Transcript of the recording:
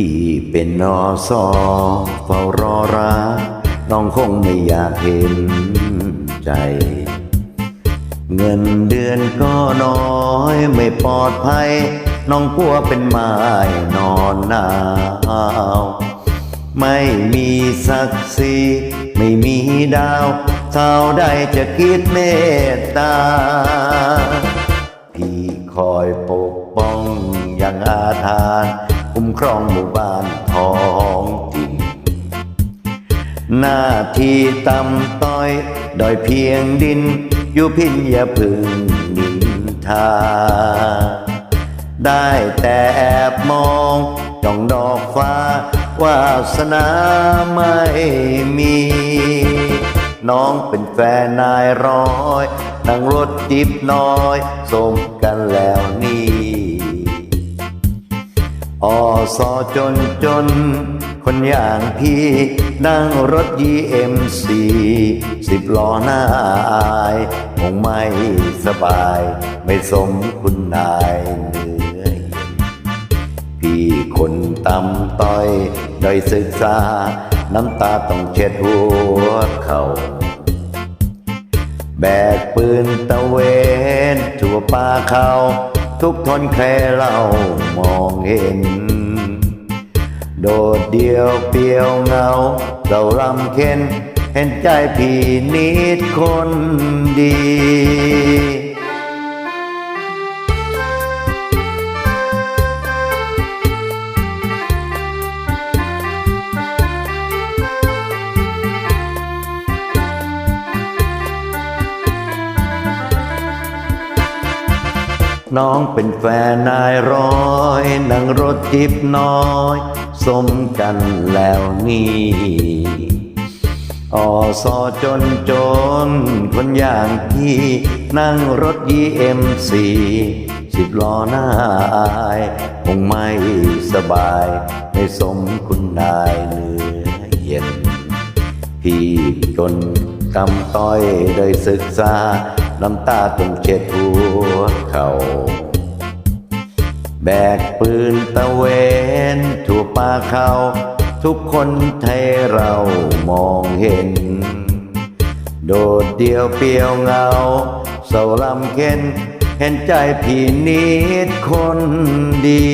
ที่เป็นนอสอเฝ้ารอรักน้องคงไม่อยากเห็นใจ เงินเดือนก็น้อยไม่ปลอดภัย น้องกลัวเป็นไม้นอนหนาว ไม่มีศักดิ์ศรีไม่มีดาวเท่าใดจะคิดเมตตา พี่คอยปกป้องอย่างอาทาน คุ้มครองหมู่บ้านท้องถิ่น หน้าที่ตำต้อยดอยเพียงดิน อยู่พินอย่าพึงนินทา ได้แต่แอบมองจ้องดอกฟ้าวาสนาไม่มี น้องเป็นแฟนนายร้อยนั่งรถจิบน้อยสมกันแล้วนี่ อสอจนจน คนอย่างพี่นั่งรถยีเอ็มซีสิบล้อหน้าอายคงไม่สบาย ไม่สมคุณนายเหนื่อยพี่คนตำต้อยด้อยศึกษา น้ำตาต้องเช็ดหัวเขาแบกปืนตะเวนทั่วป่าเขา ทุกทนแค่เรามองเห็น โดดเดียวเปลี่ยวเงา เราลำเค็นเห็นใจพี่นิดคนดี น้องเป็นแฟนนายร้อยนั่งรถจิบน้อยสมกันแล้วนี่อสอจนจน คนอย่างพี่นั่งรถยีเอ็มซีสิบล้อหน้าอายคงไม่สบายไม่สมคุณนายเนื้อเย็น พี่จนกำต้อยได้ศึกษา น้ำตาต้องเช็ดหัวเขาแบกปืนตะเวนทั่วป่าเขาทุกคนไทยเรามองเห็น โดดเดียวเปียวเงาเศร้าลำเค็นเห็นใจพี่นิดคนดี